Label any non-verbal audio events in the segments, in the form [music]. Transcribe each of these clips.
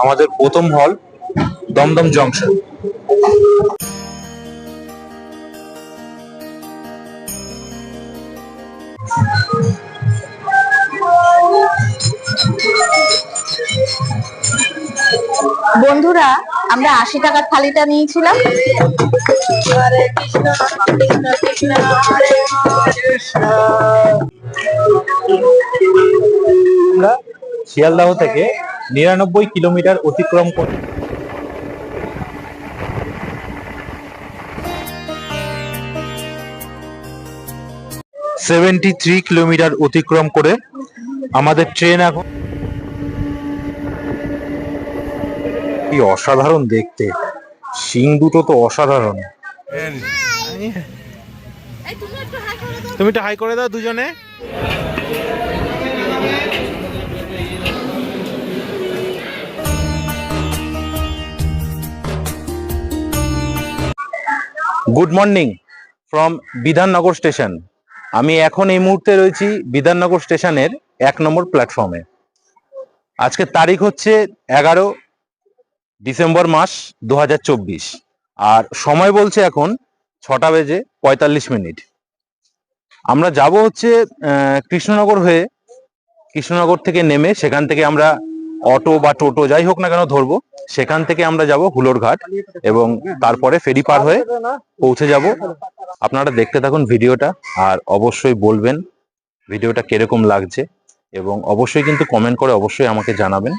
আমাদের প্রথম হল দমদম জংশন। বন্ধুরা আমরা আশি টাকার থালিটা নিয়েছিলাম। আমরা শিয়ালদাহ থেকে নিরানব্বই কিলোমিটার অতিক্রম করে সেভেন্টি থ্রি কিলোমিটার অতিক্রম করে আমাদের ট্রেন এখন কি অসাধারণ দেখতে। শিং দুটো তো অসাধারণ। তুমি একটু হাই করে দাও দুজনে। Good morning from Bidhannagar station. আমি এখন এই মুহূর্তে রয়েছি বিধাননগর স্টেশনের এক নম্বর প্ল্যাটফর্মে। আজকের তারিখ হচ্ছে এগারো ডিসেম্বর মাস দু হাজার চব্বিশ আর সময় বলছে এখন ছটা বেজে পঁয়তাল্লিশ মিনিট। আমরা যাব হচ্ছে কৃষ্ণনগর হয়ে। কৃষ্ণনগর থেকে নেমে সেখান থেকে আমরা অটো বা টোটো যাই হোক না কেন ধরবো, সেখান থেকে আমরা যাব হুলোরঘাট এবং তারপরে ফেরি পার হয়ে পৌঁছে যাব। আপনারা দেখতে থাকুন ভিডিওটা আর অবশ্যই বলবেন ভিডিওটা কীরকম লাগছে এবং অবশ্যই কিন্তু কমেন্ট করে অবশ্যই আমাকে জানাবেন।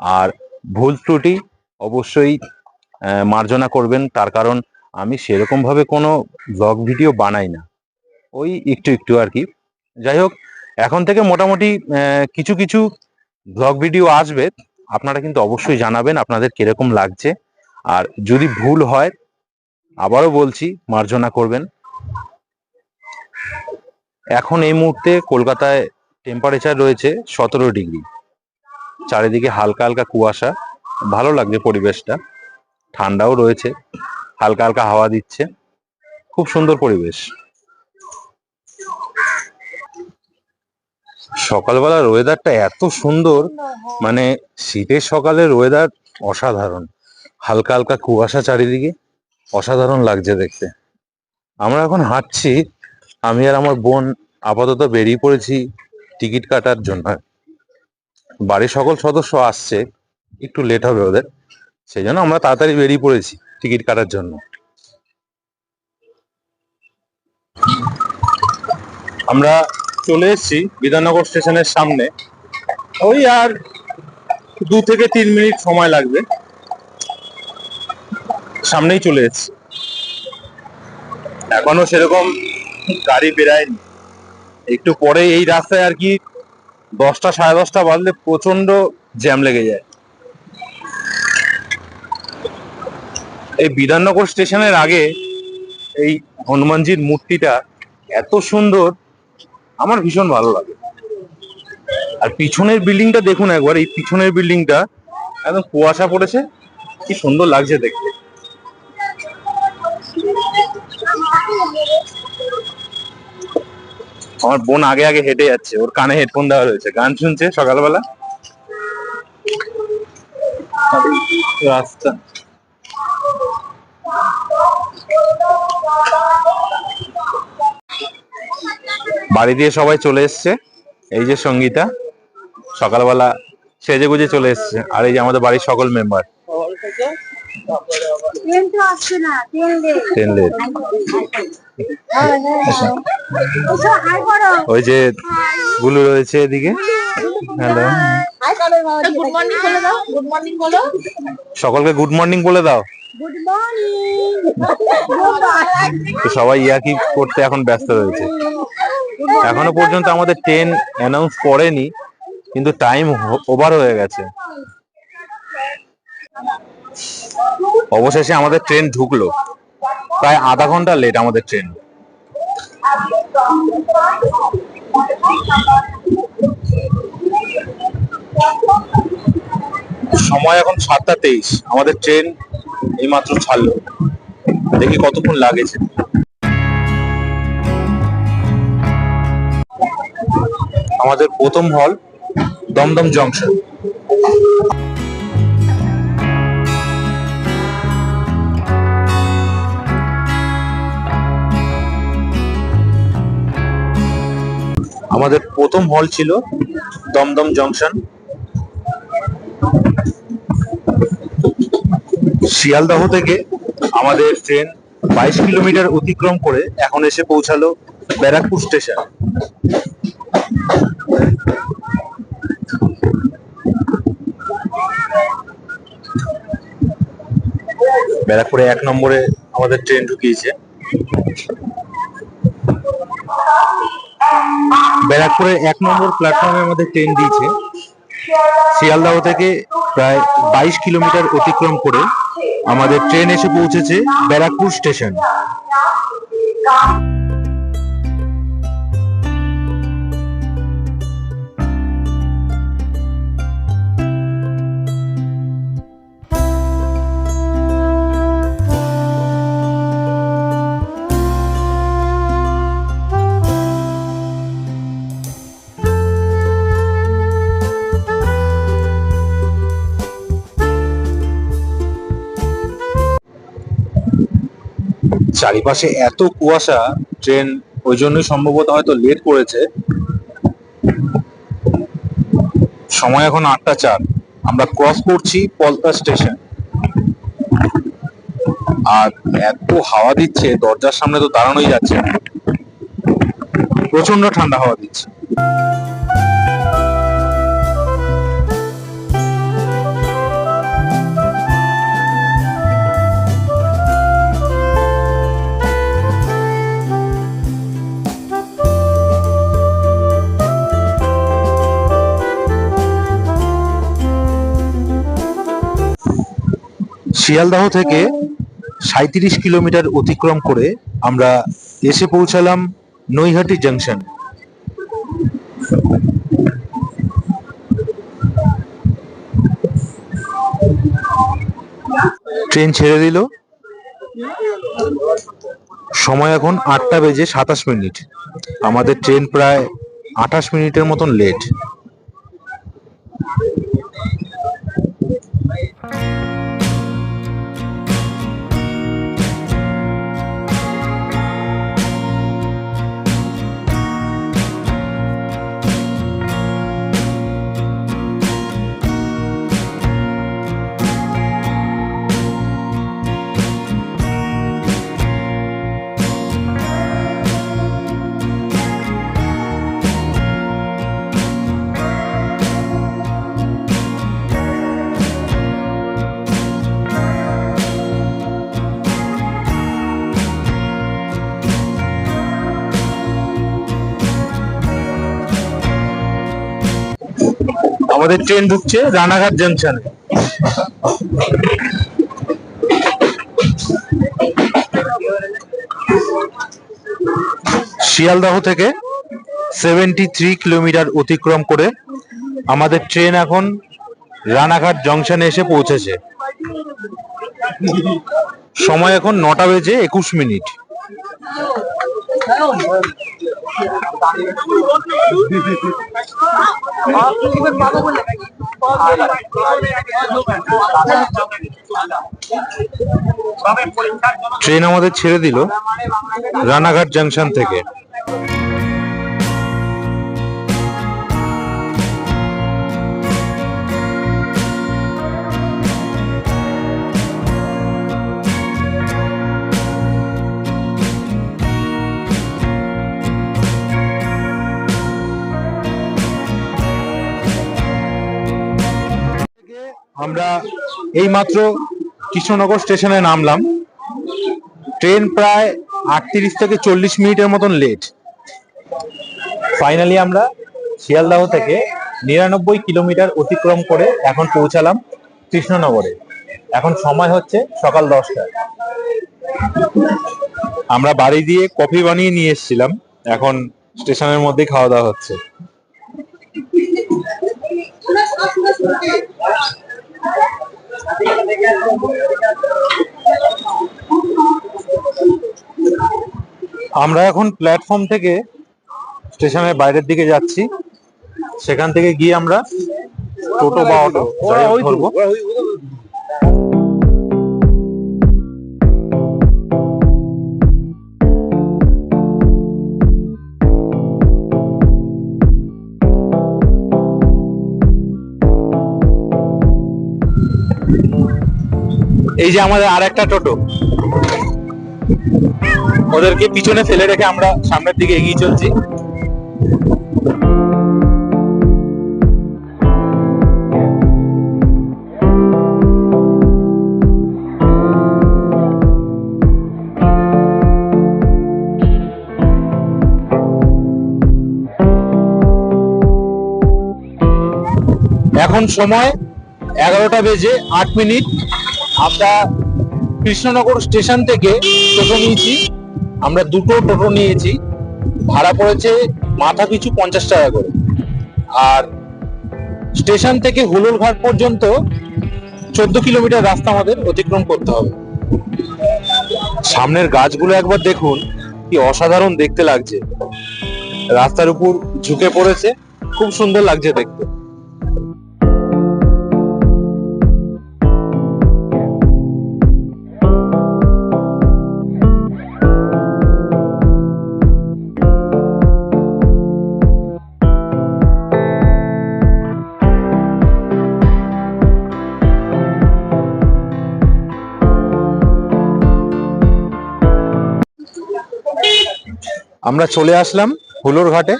আর ভুল ত্রুটি অবশ্যই মার্জনা করবেন, তার কারণ আমি সেরকম ভাবে কোনো ব্লগ ভিডিও বানাই না। ওই একটু একটু আর কি। যাই হোক, এখন থেকে মোটামুটি কিছু কিছু ব্লগ ভিডিও আসবে, আপনারা কিন্তু অবশ্যই জানাবেন আপনাদের কীরকম লাগছে। আর যদি ভুল হয়, আবারও বলছি, মার্জনা করবেন। এখন এই মুহূর্তে কলকাতায় টেম্পারেচার রয়েছে সতেরো ডিগ্রি। চারিদিকে হালকা হালকা কুয়াশা। ভালো লাগছে পরিবেশটা। ঠান্ডাও রয়েছে। হালকা হালকা হাওয়া দিচ্ছে। খুব সুন্দর পরিবেশ। সকালবেলার ওয়েদারটা এত সুন্দর মানে শীতের সকালের ওয়েদার অসাধারণ। হালকা হালকা কুয়াশা চারিদিকে, অসাধারণ লাগছে দেখতে। আমরা এখন হাঁটছি, আমি আর আমার বোন আপাতত বেরিয়ে পড়েছি টিকিট কাটার জন্য। বাড়ির সকল সদস্য আসছে, একটু লেট হবে ওদের সেই জন্য আমরা তাড়াতাড়ি বেরিয়ে পড়েছি টিকিট কাটার জন্য। আমরা চলে এসেছি বিধাননগর স্টেশনের সামনে। ওই আর দু থেকে তিন মিনিট সময় লাগবে। সামনেই চলে এসেছি। এখনও সেরকম গাড়ি বেরায়নি। একটু পরে এই রাস্তায় আর কি দশটা সাড়ে দশটা বাজলে প্রচণ্ড জ্যাম লেগে যায়। এই বিধাননগর স্টেশনের আগে এই হনুমানজির মূর্তিটা এত সুন্দর আমার ভীষণ ভালো লাগে। আর পিছনের বিল্ডিংটা দেখুন একবার, এই পিছনের বিল্ডিংটা একদম কুয়াশা পড়েছে, কি সুন্দর লাগছে দেখতে। আমার বোন আগে আগে হেঁটে যাচ্ছে, ওর কানে হেডফোন দেওয়া রয়েছে, গান শুনছে সকালবেলা। রাস্তা। বাড়ি দিয়ে সবাই চলে এসছে। এই যে সঙ্গীতা সকালবেলা সেজে গুজে চলে এসছে। আর এই যে আমাদের বাড়ির সকল মেম্বার ওই যে গুলু রয়েছে এদিকে। হ্যালো সকলকে গুড মর্নিং বলে দাও। গুড মর্নিং সবাই ইয়াকি করতে এখন ব্যস্ত রয়েছে। এখনও পর্যন্ত আমাদের ট্রেন অ্যানাউন্স করেনি, কিন্তু টাইম ওভার হয়ে গেছে। অবশেষে আমাদের ট্রেন ঢুকলো। প্রায় আধা ঘণ্টা লেট আমাদের ট্রেন সময় এখন সাতটা তেইশ। আমাদের ট্রেন এই মাত্র ছাড়লো। দেখি কতক্ষণ লাগেছে। আমাদের প্রথম হল দমদম জংশন আমাদের প্রথম হল ছিল দমদম জংশন শিয়ালদহ থেকে আমাদের ট্রেন বাইশ কিলোমিটার অতিক্রম করে এখন এসে পৌঁছালো ব্যারাকপুর স্টেশন। ব্যারাকপুরে এক নম্বরে আমাদের ট্রেন ঢুকিয়েছে। ব্যারাকপুরে এক নম্বর প্ল্যাটফর্মে আমাদের ট্রেন দিয়েছে। শিয়ালদাহ থেকে প্রায় বাইশ কিলোমিটার অতিক্রম করে আমাদের ট্রেন এসে পৌঁছেছে ব্যারাকপুর স্টেশন। চারিপাশে এত কুয়াশা, ট্রেন ওই জন্যই সম্ভবত হয়তো লেট করেছে। সময় এখন আটটা চার। আমরা ক্রস করছি পলতা স্টেশন আর এত হাওয়া দিচ্ছে, দরজার সামনে তো দাঁড়ানোই যাচ্ছে প্রচণ্ড ঠান্ডা হাওয়া দিচ্ছে। শিয়ালদহ থেকে সাঁত্রিশ কিলোমিটার অতিক্রম করে আমরা এসে পৌঁছালাম নৈহাটি জংশন। ট্রেন ছেড়ে দিল। সময় এখন আটটা বেজে সাতাশ মিনিট। আমাদের ট্রেন প্রায় আঠাশ মিনিটের মতন লেট। আমাদের ট্রেন ঢুকছে রানাঘাট জংশনে শিয়ালদাহ থেকে সেভেন্টি থ্রি কিলোমিটার অতিক্রম করে আমাদের ট্রেন এখন রানাঘাট জংশনে এসে পৌঁছেছে। সময় এখন নটা বেজে একুশ মিনিট। ট্রেন আমাদের ছেড়ে দিল রানাঘাট জংশন থেকে। এইমাত্র কৃষ্ণনগর স্টেশনে নামলাম। ট্রেন প্রায় আটত্রিশ থেকে চল্লিশ মিনিটের মতন লেট ফাইনালি আমরা শিয়ালদাহ থেকে নিরানব্বই কিলোমিটার অতিক্রম করে এখন পৌঁছালাম কৃষ্ণনগরে। এখন সময় হচ্ছে সকাল দশটা আমরা বাড়ি দিয়ে কফি বানিয়ে নিয়ে এসেছিলাম। এখন স্টেশনের মধ্যেই খাওয়া দাওয়া হচ্ছে। আমরা এখন প্ল্যাটফর্ম থেকে স্টেশনের বাইরের দিকে যাচ্ছি। সেখান থেকে গিয়ে আমরা টোটো বা অটো ধরবো। এই যে আমাদের আর একটা টোটো। ওদেরকে পিছনে ফেলে রেখে আমরা সামনের দিকে এগিয়ে চলছি। এখন সময় এগারোটা বেজে আট মিনিট। আমরা কৃষ্ণনগর স্টেশন থেকে টোটো নিয়েছি। আমরা দুটো টোটো নিয়েছি। ভাড়া পড়েছে মাথা পিছু পঞ্চাশ টাকা করে। আর স্টেশন থেকে হুলুর ঘাট পর্যন্ত চোদ্দ কিলোমিটার রাস্তা আমাদের অতিক্রম করতে হবে। সামনের গাছগুলো একবার দেখুন, কি অসাধারণ দেখতে লাগছে। রাস্তার উপর ঝুঁকে পড়েছে। খুব সুন্দর লাগছে দেখতে। আমরা চলে আসলাম হুলোর ঘাটে।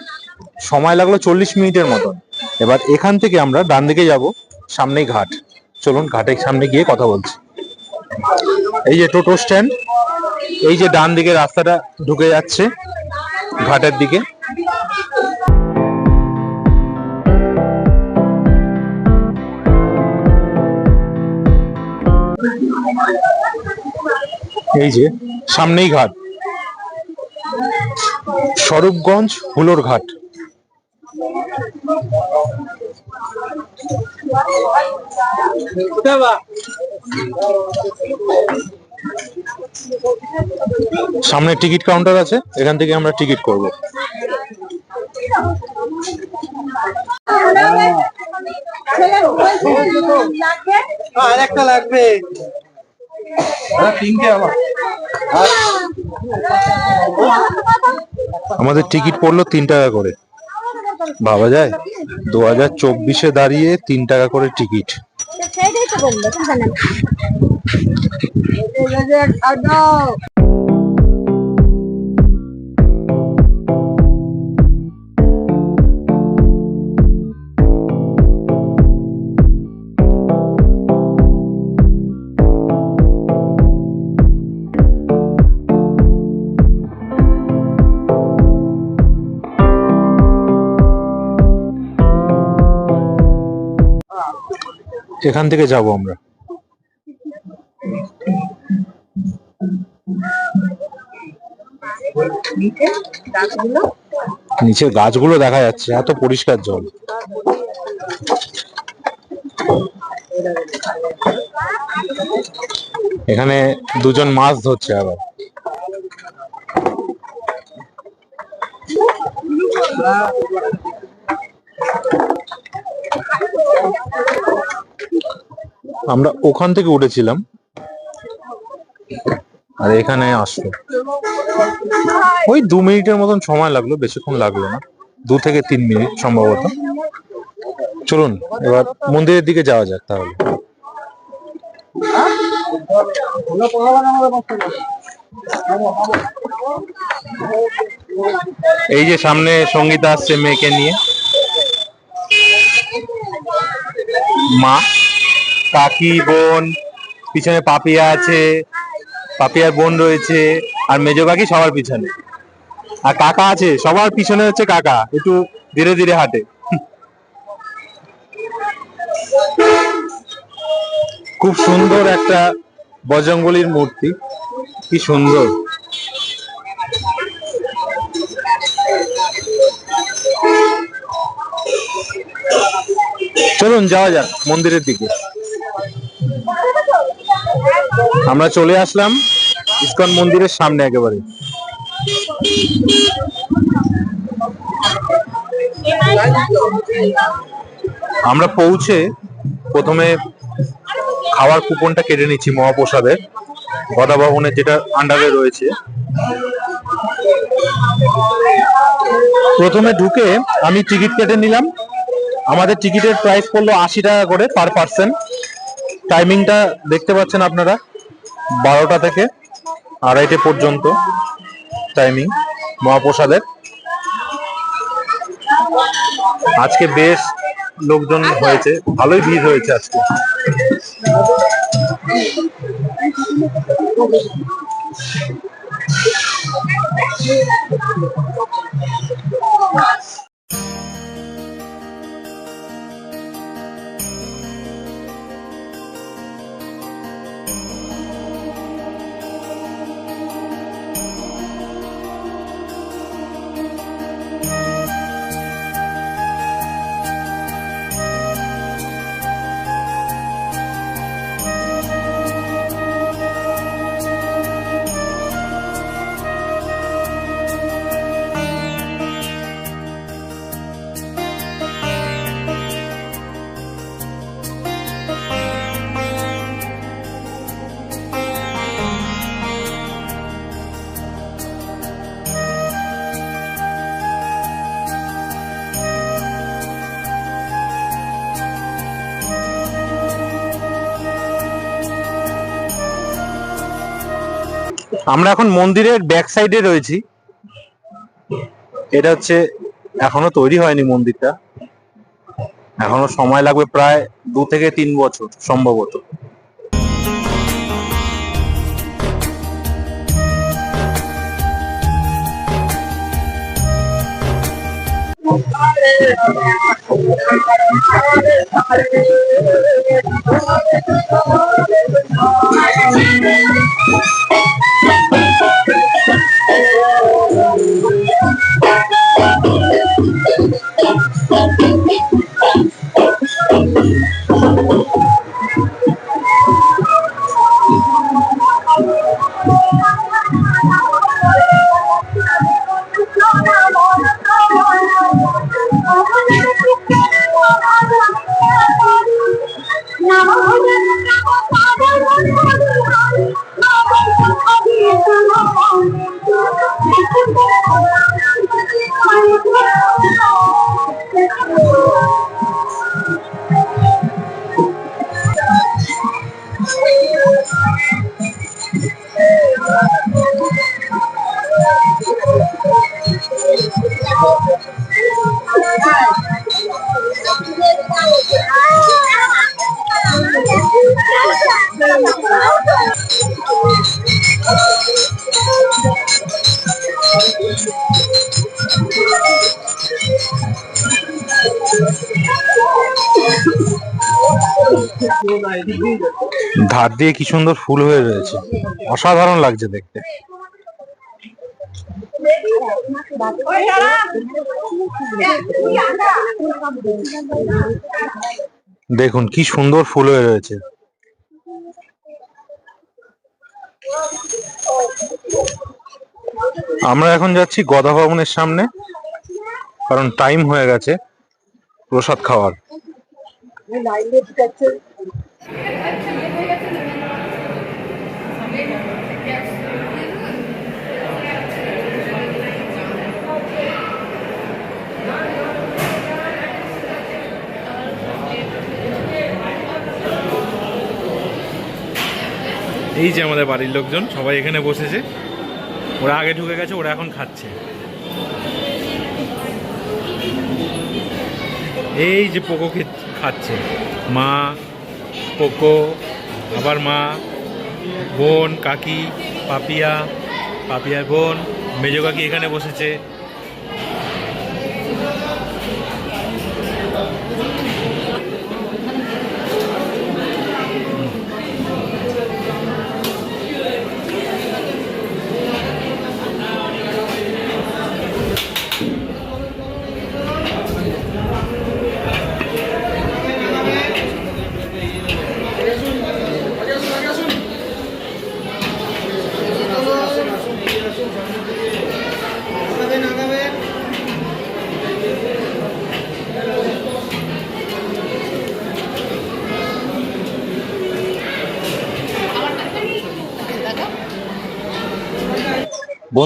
সময় লাগল চল্লিশ মিনিটের মতন। এবার এখান থেকে আমরা ডান দিকে যাব, সামনেই ঘাট। চলুন ঘাটের সামনে গিয়ে কথা বলছি। এই যে টোটো স্ট্যান্ড, এই যে ডান দিকে রাস্তাটা ঢুকে যাচ্ছে ঘাটের দিকে। এই যে সামনেই ঘাট। স্বরূপগঞ্জ হুলোর ঘাট সামনে টিকিট কাউন্টার আছে এখান থেকে আমরা টিকিট করব। আর একটা লাগবে। তিনটে আমার। আমাদের টিকিট পড়ল তিন টাকা করে ভাবা যায় দু হাজার চব্বিশে দাঁড়িয়ে তিন টাকা করে টিকিট এখান থেকে যাব আমরা। নিচে গাছগুলো দেখা যাচ্ছে, এত পরিষ্কার জল। এখানে দুজন মাছ ধরছে আবার। আমরা ওখান থেকে উঠেছিলাম। আর এখানে আসলো। ওই দু মিনিটের মতন সময় লাগল, বেশিক্ষণ লাগল না। দু থেকে তিন মিনিট সম্ভবত। চলুন, এবার মন্দিরের দিকে যাওয়া যাক তাহলে। এই যে সামনে সঙ্গীতা আসছে মেয়েকে নিয়ে। মা। কাকি বোন, পিছনে পাপিয়া আছে, পাপিয়ার বোন রয়েছে, আর মেজো কাকি সবার পিছনে। আর কাকা আছে, সবার পিছনে হচ্ছে কাকা, একটু ধীরে ধীরে হাঁটে। খুব সুন্দর একটা বজরঙ্গলির মূর্তি, কি সুন্দর। চলুন, যাওয়া যাক মন্দিরের দিকে। আমরা চলে আসলাম ইস্কন মন্দিরের সামনে একেবারে। আমরা পৌঁছে প্রথমে খাওয়ার কুপনটা কেটে নিচ্ছি মহাপ্রসাদের, গদা ভবনের যেটা আন্ডারে রয়েছে। প্রথমে ঢুকে আমি টিকিট কেটে নিলাম। আমাদের টিকিটের প্রাইস পড়ল আশি টাকা করে পার পার্সন টাইমিংটা দেখতে পাচ্ছেন আপনারা, বারোটা থেকে আড়াইটে পর্যন্ত টাইমিং মহাপ্রসাদের। আজকে বেশ লোকজন হয়েছে, ভালোই ভিড় হয়েছে আজকে। আমরা এখন মন্দিরের ব্যাক সাইডে রয়েছি। এটা হচ্ছে, এখনও তৈরি হয়নি মন্দিরটা। এখনও সময় লাগবে প্রায় দু থেকে তিন বছর, সম্ভবত। ধার দিয়ে কি সুন্দর ফুল হয়ে রয়েছে। অসাধারণ লাগছে দেখতে। দেখুন, কি সুন্দর ফুল হয়ে রয়েছে। আমরা এখন যাচ্ছি গদা ভবনের সামনে, কারণ টাইম হয়ে গেছে প্রসাদ খাওয়ার। এই যে আমাদের বাড়ির লোকজন, সবাই এখানে বসেছে। ওরা আগে ঢুকে গেছে, ওরা এখন খাচ্ছে। এই যে পোকো খাচ্ছে। মা পোকো আবার মা বোন কাকি পাপিয়া পাপিয়ার বোন মেজো কাকি এখানে বসেছে।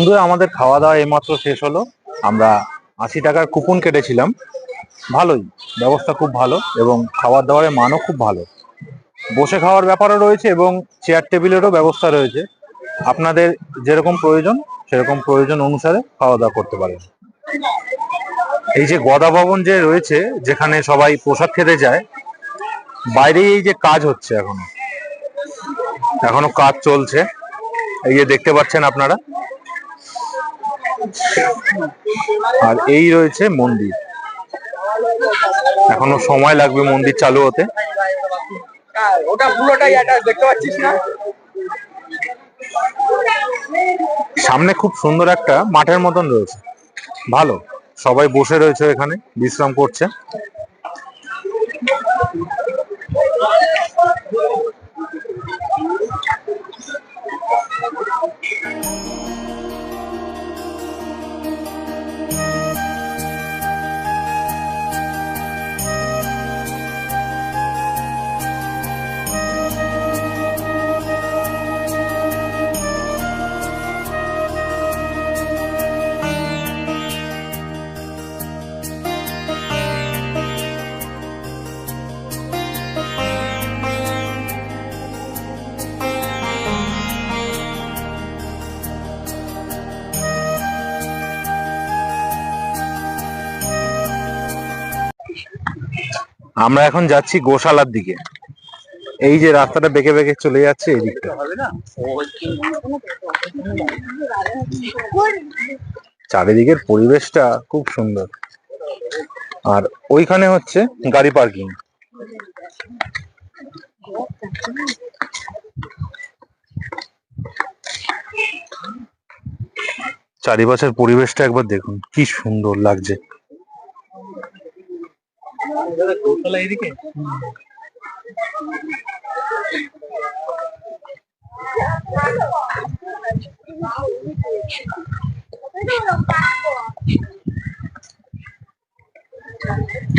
বন্ধুরা, আমাদের খাওয়া দাওয়া এইমাত্র শেষ হলো। আমরা আশি টাকার কুপন কেটেছিলাম। ভালোই, ব্যবস্থা খুব ভালো এবং খাবার দাবারের মানও খুব ভালো। বসে খাওয়ার ব্যাপারও রয়েছে এবং চেয়ার টেবিলেরও ব্যবস্থা রয়েছে। আপনাদের যেরকম প্রয়োজন, সেরকম প্রয়োজন অনুসারে খাওয়া দাওয়া করতে পারেন। এই যে গদা ভবন যে রয়েছে, যেখানে সবাই প্রসাদ খেতে যায় বাইরে এই যে কাজ হচ্ছে এখনও। এখনও কাজ চলছে। এই যে দেখতে পাচ্ছেন আপনারা আর এই রয়েছে মন্দির। এখনও সময় লাগবে মন্দির চালু হতে। ওটা পুরোটাই অ্যাটাচ দেখতে পাচ্ছিস না? সামনে খুব সুন্দর একটা মাঠের মতন রয়েছে। ভালো সবাই বসে রয়েছে এখানে বিশ্রাম করছে। আমরা এখন যাচ্ছি গোশালার দিকে। এই যে রাস্তাটা বেঁকে বেঁকে চলে যাচ্ছে এই দিকটা চারিদিকের পরিবেশটা খুব সুন্দর। আর ওইখানে হচ্ছে গাড়ি পার্কিং। চারিপাশের পরিবেশটা একবার দেখুন, কি সুন্দর লাগছে।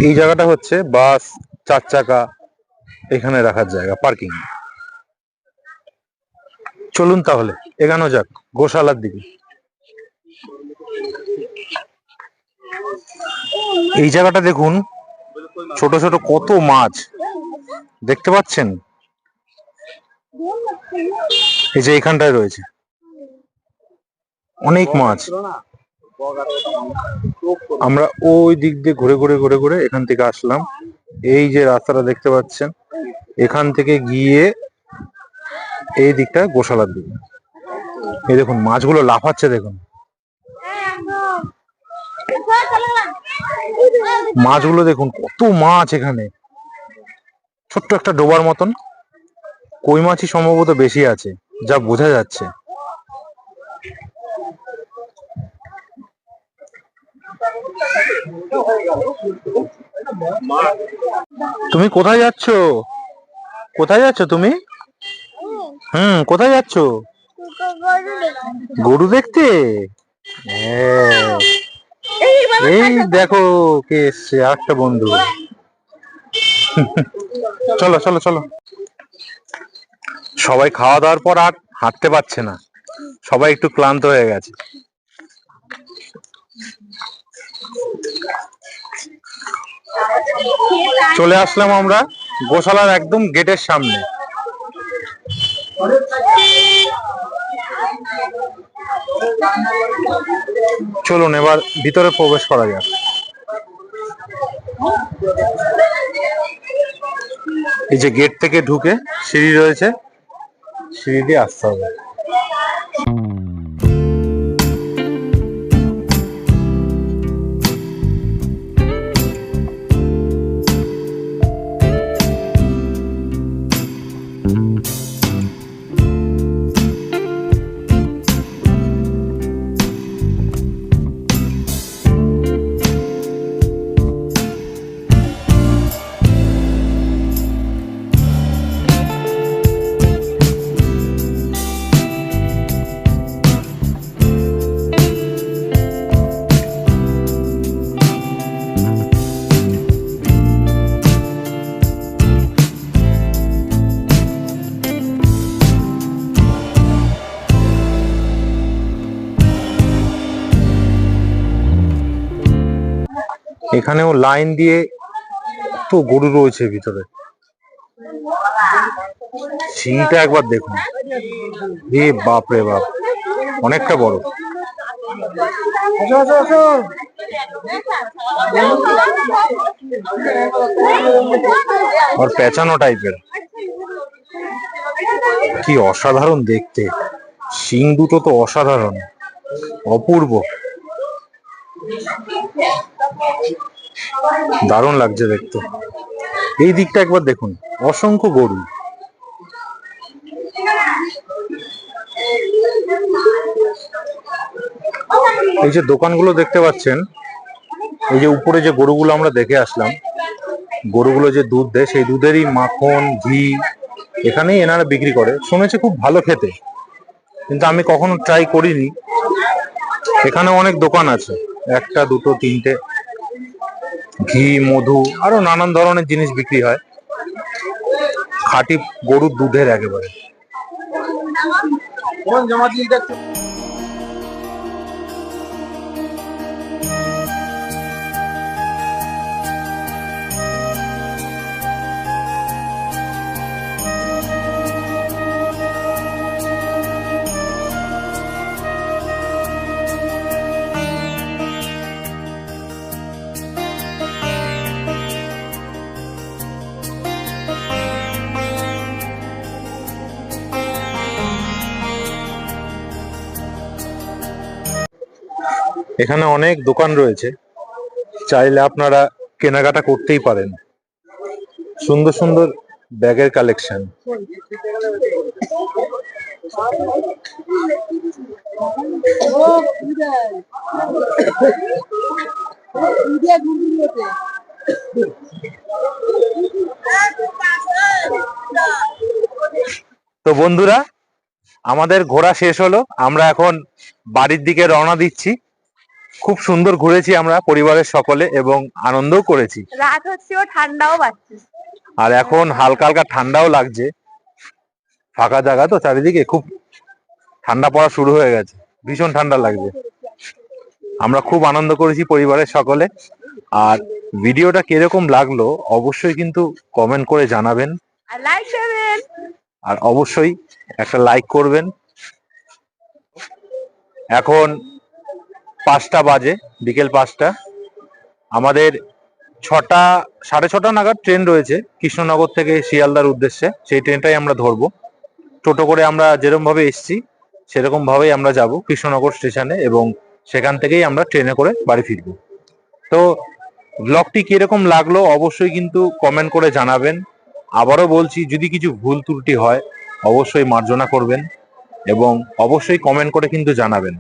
এই জায়গাটা হচ্ছে বাস, চার চাকা, এখানে রাখার জায়গা পার্কিং চলুন তাহলে, এগানো যাক, গোশালার দিকে। এই জায়গাটা দেখুন ছোট ছোট কত মাছ? দেখতে পাচ্ছেন? এই যে এখানটায় রয়েছে। অনেক মাছ। আমরা ওই দিক দিয়ে ঘুরে ঘুরে ঘুরে ঘুরে এখান থেকে আসলাম। এই যে রাস্তাটা দেখতে পাচ্ছেন, এখান থেকে গিয়ে এই দিকটা গোশালার দিকে। এই দেখুন, মাছগুলো লাফাচ্ছে দেখুন। মাছগুলো দেখুন, কত মাছ এখানে। ছোট্ট একটা ডোবার মতন। কই মাছই সম্ভবত বেশি আছে, যা বোঝা যাচ্ছে। তুমি কোথায় যাচ্ছ? কোথায় যাচ্ছ তুমি? হুম, কোথায় যাচ্ছ? গরু দেখতে? হ্যাঁ। এই দেখো কে এসছে একটা বন্ধু। [laughs] চলো চলো চলো। সবাই খাওয়া দাওয়ার পর আর হাঁটতে পারছে না। সবাই একটু ক্লান্ত হয়ে গেছে। চলে আসলাম আমরা গোশালার একদম গেটের সামনে। চলুন, এবার ভিতরে প্রবেশ করা যাক। এই যে গেট থেকে ঢুকে সিঁড়ি রয়েছে, সিঁড়ি দিয়ে আসতে হবে। এখানেও লাইন দিয়ে তো গরু রয়েছে ভিতরে। শিংটা একবার দেখুন। এ বাপ রে বাপ, অনেকটা বড়। আর পেঁচানো টাইপের। কি অসাধারণ দেখতে। শিং দুটো তো অসাধারণ, অপূর্ব। দারুণ লাগছে দেখতে। এই দিকটা একবার দেখুন, অসংখ্য গরু। এই যে দোকানগুলো দেখতে পাচ্ছেন, এই যে উপরে যে গরুগুলো আমরা দেখে আসলাম, গরুগুলো যে দুধ দেয়, সেই দুধেরই মাখন, ঘি, এখানেই এনারা বিক্রি করে। শুনেছে খুব ভালো খেতে, কিন্তু আমি কখনো ট্রাই করিনি। এখানে অনেক দোকান আছে, একটা, দুটো, তিনটে। ঘি মধু আরও নানান ধরনের জিনিস বিক্রি হয়। খাঁটি গরুর দুধের একেবারে। এখানে অনেক দোকান রয়েছে। চাইলে আপনারা কেনাকাটা করতেই পারেন। সুন্দর সুন্দর ব্যাগের কালেকশন তো বন্ধুরা, আমাদের ঘোরা শেষ হলো। আমরা এখন বাড়ির দিকে রওনা দিচ্ছি। খুব সুন্দর ঘুরেছি আমরা পরিবারের সকলে এবং আনন্দও করেছি। রাত হচ্ছে ও ঠান্ডাও পাচ্ছে। আর এখন হালকা হালকা ঠান্ডাও লাগছে। ফাঁকা জায়গা তো চারিদিকে খুব ঠান্ডা পড়া শুরু হয়ে গেছে। ভীষণ ঠান্ডা লাগছে। আমরা খুব আনন্দ করেছি পরিবারের সকলে। আর ভিডিওটা কীরকম লাগল অবশ্যই কিন্তু কমেন্ট করে জানাবেন। আর লাইক দেবেন আর অবশ্যই একটা লাইক করবেন। এখন পাঁচটা বাজে, বিকেল পাঁচটা। আমাদের ছটা, সাড়ে ছটা নাগাদ ট্রেন রয়েছে কৃষ্ণনগর থেকে শিয়ালদার উদ্দেশ্যে। সেই ট্রেনটাই আমরা ধরবো। টোটো করে আমরা যেরকম ভাবে এসছি সেরকম ভাবেই আমরা যাব কৃষ্ণনগর স্টেশনে এবং সেখান থেকেই আমরা ট্রেনে করে বাড়ি ফিরবো। তো ব্লগটি কীরকম লাগল অবশ্যই কিন্তু কমেন্ট করে জানাবেন। আবারও বলছি, যদি কিছু ভুল ত্রুটি হয়, অবশ্যই মার্জনা করবেন এবং অবশ্যই কমেন্ট করে কিন্তু জানাবেন।